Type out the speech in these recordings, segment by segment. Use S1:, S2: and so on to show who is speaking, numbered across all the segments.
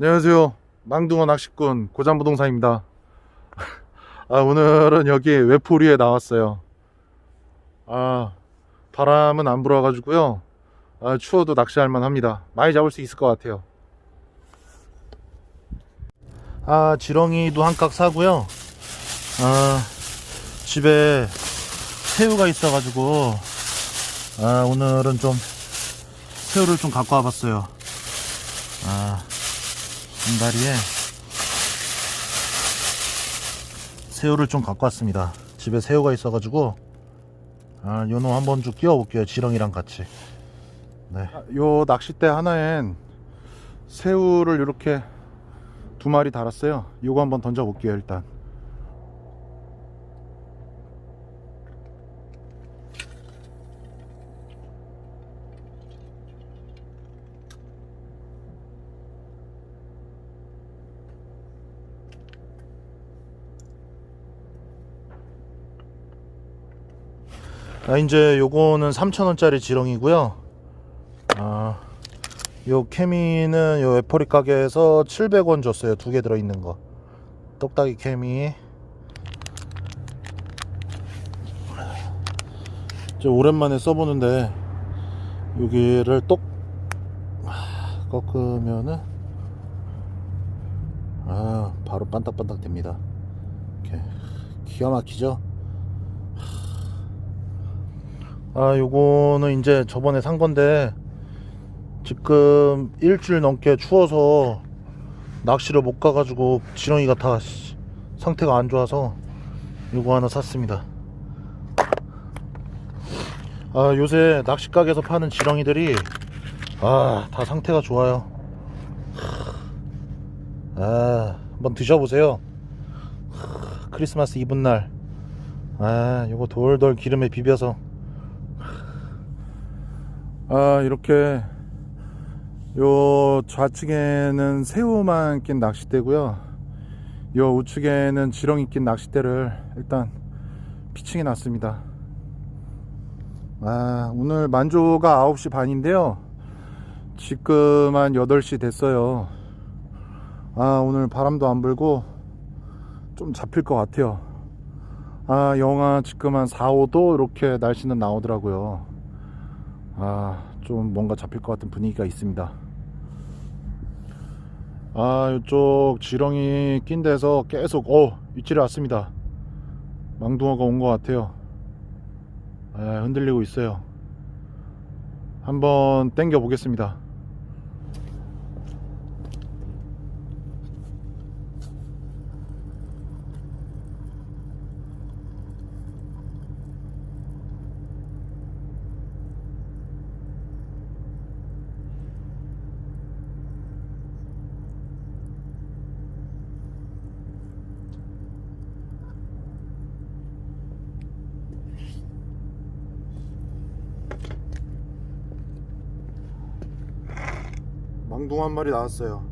S1: 안녕하세요. 망둥어 낚시꾼 고장부동산입니다. 아, 오늘은 여기 외포리에 나왔어요. 아, 바람은 안 불어 가지고요. 아, 추워도 낚시할 만합니다. 많이 잡을 수 있을 것 같아요. 아, 지렁이도 한깍 사고요. 아, 집에 새우가 있어 가지고, 아, 오늘은 좀 새우를 좀 갖고 와봤어요. 아, 분다리에 새우를 좀 갖고 왔습니다. 집에 새우가 있어가지고 아, 요놈 한번 좀 끼워볼게요. 지렁이랑 같이. 네. 요 낚싯대 하나엔 새우를 이렇게 두 마리 달았어요. 요거 한번 던져볼게요. 일단. 아, 이제 요거는 3,000원짜리 지렁이고요. 아, 요 케미는 요 애퍼리 가게에서 700원 줬어요. 두 개 들어있는 거. 떡딱이 케미. 저 오랜만에 써보는데 여기를 똑 아, 꺾으면은 아 바로 반딱반딱 됩니다. 이렇게 기가 막히죠? 아 요거는 이제 저번에 산 건데 지금 일주일 넘게 추워서 낚시를 못 가가지고 지렁이가 다 씨, 상태가 안 좋아서 요거 하나 샀습니다. 아 요새 낚시 가게에서 파는 지렁이들이 아 다 상태가 좋아요. 아 한번 드셔보세요. 크리스마스 이브날. 아 요거 돌돌 기름에 비벼서 아 이렇게 요 좌측에는 새우만 낀 낚싯대고요. 요 우측에는 지렁이 낀 낚싯대를 일단 피칭해 놨습니다. 아 오늘 만조가 9시 반인데요. 지금 한 8시 됐어요. 아 오늘 바람도 안 불고 좀 잡힐 것 같아요. 아 영하 지금 한 4, 5도 이렇게 날씨는 나오더라고요 아, 좀 뭔가 잡힐 것 같은 분위기가 있습니다. 아, 이쪽 지렁이 낀 데서 계속, 어, 위치를 왔습니다. 망둥어가 온 것 같아요. 아, 흔들리고 있어요. 한번 땡겨 보겠습니다. 망둥어 한 마리 나왔어요.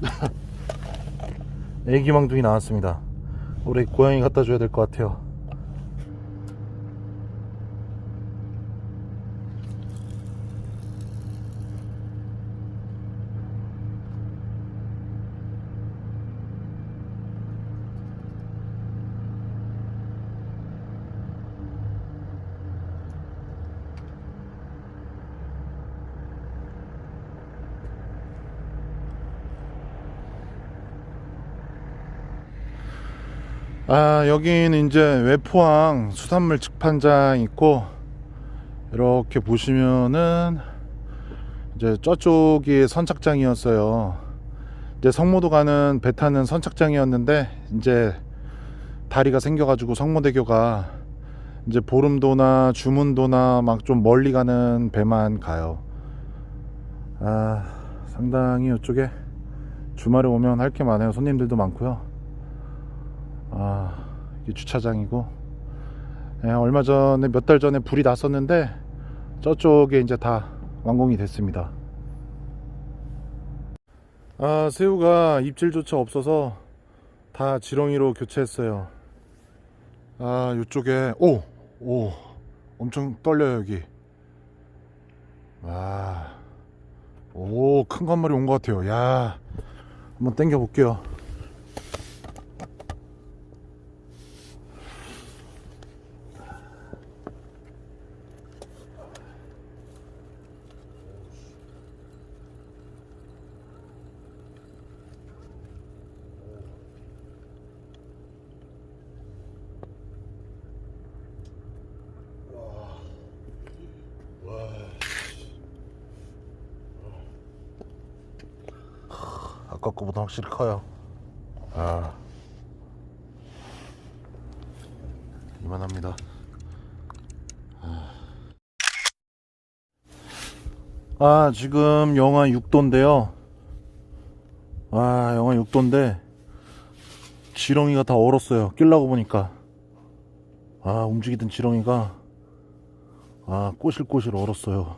S1: 애기 망둥이 나왔습니다. 우리 고양이 갖다 줘야 될 것 같아요. 아 여기는 이제 외포항 수산물 직판장 있고 이렇게 보시면은 이제 저쪽이 선착장이었어요. 이제 성모도 가는 배 타는 선착장이었는데 이제 다리가 생겨가지고 성모대교가 이제 보름도나 주문도나 막 좀 멀리 가는 배만 가요. 아 상당히 이쪽에 주말에 오면 할 게 많아요. 손님들도 많고요 아, 이게 주차장이고 예, 얼마 전에 몇 달 전에 불이 났었는데 저쪽에 이제 다 완공이 됐습니다. 아, 새우가 입질조차 없어서 다 지렁이로 교체했어요. 아, 이쪽에 오, 오, 엄청 떨려요 여기. 와. 오, 큰거한 마리 온것 같아요. 야. 한번 당겨 볼게요. 아까 거보다 확실히 커요. 아. 이만합니다. 아, 지금 영하 6도인데요. 아, 영하 6도인데, 지렁이가 다 얼었어요. 낄라고 보니까. 아, 움직이던 지렁이가, 아, 꼬실꼬실 얼었어요.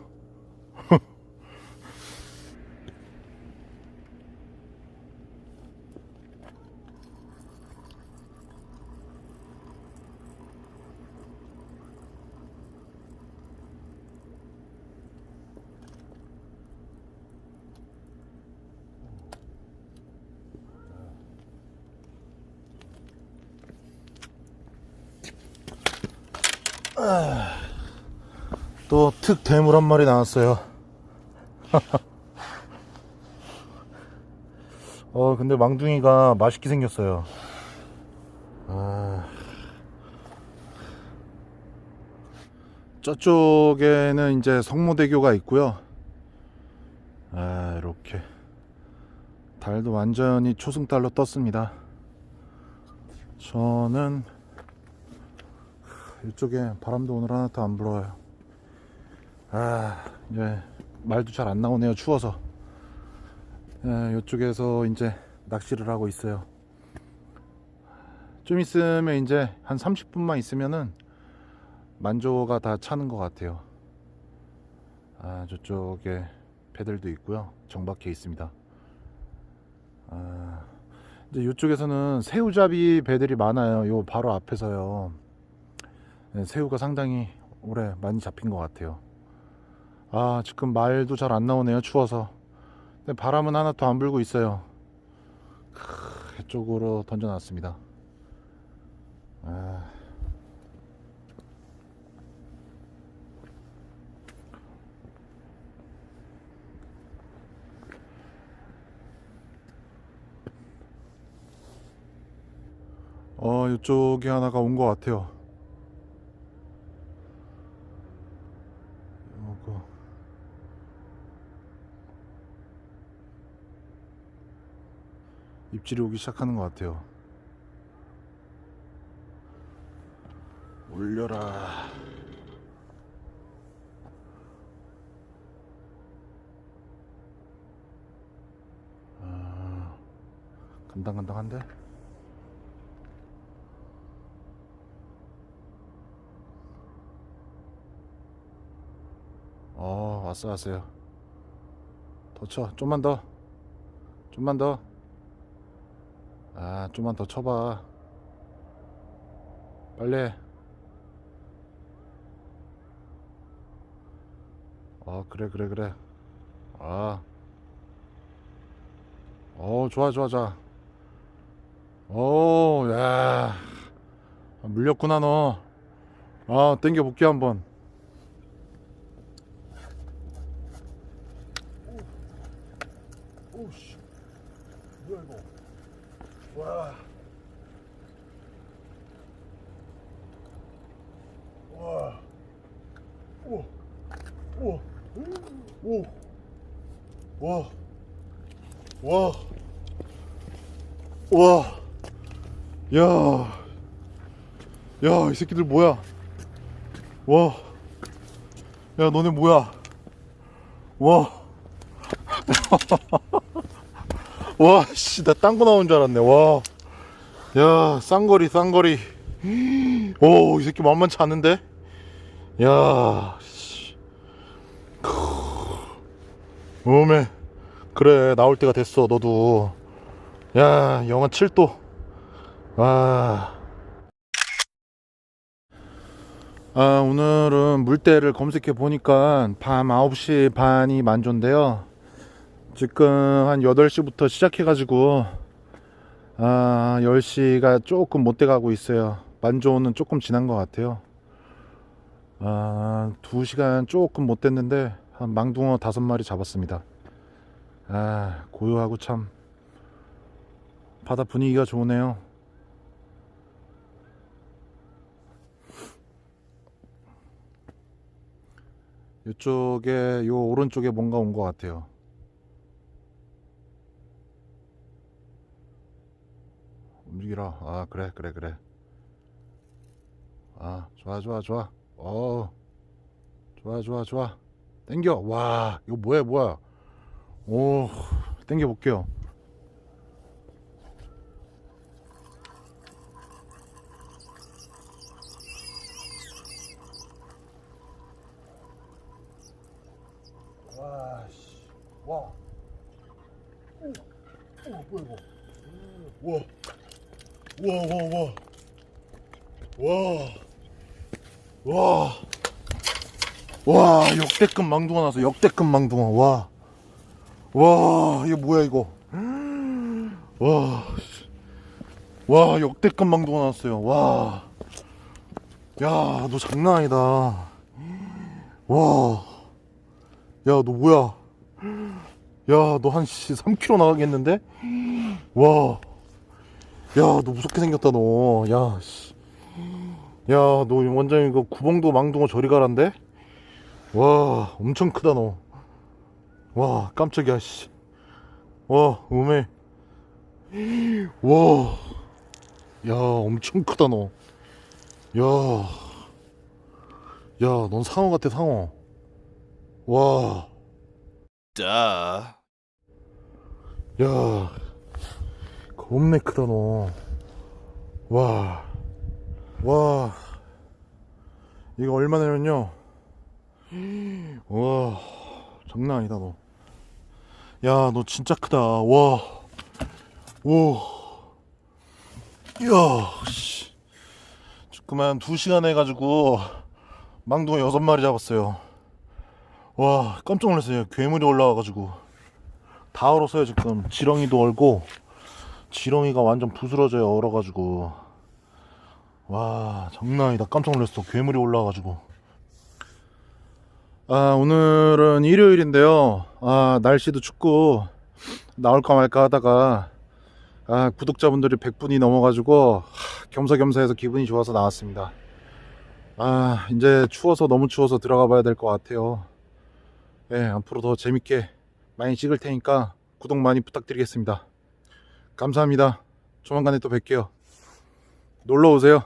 S1: 또 특 대물 한 마리 나왔어요. 어, 근데 망둥이가 맛있게 생겼어요. 아. 저쪽에는 이제 성모대교가 있고요. 아, 이렇게. 달도 완전히 초승달로 떴습니다. 저는 이쪽에 바람도 오늘 하나 도 안 불어요. 아, 이제 말도 잘 안 나오네요. 추워서. 예, 이쪽에서 이제 낚시를 하고 있어요. 좀 있으면 이제 한 30분만 있으면은 만조가 다 차는 것 같아요. 아, 저쪽에 배들도 있고요. 정박해 있습니다. 아, 이제 이쪽에서는 새우잡이 배들이 많아요. 요 바로 앞에서요. 네, 새우가 상당히 올해 많이 잡힌 것 같아요. 아, 지금 말도 잘 안 나오네요. 추워서. 근데 바람은 하나도 안 불고 있어요. 크, 이쪽으로 던져놨습니다. 아. 어, 이쪽에 하나가 온 것 같아요. 요거. 입질이 오기 시작하는 것 같아요. 올려라. 아, 간당간당한데? 어, 왔어, 왔어요. 더 쳐. 좀만 더. 좀만 더. 아, 좀만 더 쳐봐. 빨리. 해. 어, 그래, 그래, 그래. 아. 어, 좋아, 좋아, 좋아. 오, 야. 물렸구나, 너. 아, 땡겨 볼게, 한번. 오씨 뭐야 이거 와 와. 우와. 우와. 오. 와. 와. 와. 야. 야, 이 새끼들 뭐야? 와. 야, 너네 뭐야? 와. 와, 씨, 나 딴 거 나온 줄 알았네. 와. 야, 쌍거리, 쌍거리. 오, 이 새끼 만만치 않은데? 야, 씨. 오메. 그래, 나올 때가 됐어, 너도. 야, 영하 7도. 와. 아, 오늘은 물때를 검색해 보니까 밤 9시 반이 만조인데요. 지금 한 8시부터 시작해 가지고 아, 10시가 조금 못돼 가고 있어요. 만조는 조금 지난 것 같아요. 아, 2시간 조금 못 됐는데 한 망둥어 5마리 잡았습니다. 아, 고요하고 참 바다 분위기가 좋으네요. 이쪽에 요 오른쪽에 뭔가 온 것 같아요. 움직이라. 아 그래 그래 그래. 아 좋아 좋아 좋아. 어 좋아 좋아 좋아. 땡겨. 와 이거 뭐야 뭐야. 오 땡겨 볼게요. 와, 씨. 와. 오, 오, 뭐야, 이거. 와. 와, 와, 와. 와. 와. 와, 역대급 망둥어 나서 역대급 망둥어. 와. 와, 이게 뭐야, 이거. 와. 씨. 와, 역대급 망둥어 나왔어요. 와. 야, 너 장난 아니다. 와. 야, 너 뭐야? 야, 너 한 3kg 나가겠는데? 와. 야, 너 무섭게 생겼다, 너. 야, 씨. 야, 너 원장님 이거 구봉도 망둥어 저리 가란데? 와, 엄청 크다, 너. 와, 깜짝이야, 씨. 와, 음해. 와. 야, 엄청 크다, 너. 야. 야, 넌 상어 같아, 상어. 와.
S2: Duh.
S1: 야, 겁내 크다 너. 와, 와, 이거 얼마냐면요. 와, 장난 아니다 너. 야, 너 진짜 크다. 와, 오, 야, 씨. 그만 두 시간 해가지고 망둥어 여섯 마리 잡았어요. 와, 깜짝 놀랐어요. 괴물이 올라와가지고. 다 얼었어요 지금 지렁이도 얼고 지렁이가 완전 부스러져요 얼어가지고 와 장난 아니다 깜짝 놀랐어 괴물이 올라와가지고 아 오늘은 일요일인데요 아 날씨도 춥고 나올까 말까 하다가 아 구독자분들이 100분이 넘어가지고 하, 겸사겸사해서 기분이 좋아서 나왔습니다 아 이제 추워서 너무 추워서 들어가 봐야 될 것 같아요 예 앞으로 더 재밌게 많이 찍을 테니까 구독 많이 부탁드리겠습니다. 감사합니다. 조만간에 또 뵐게요. 놀러 오세요.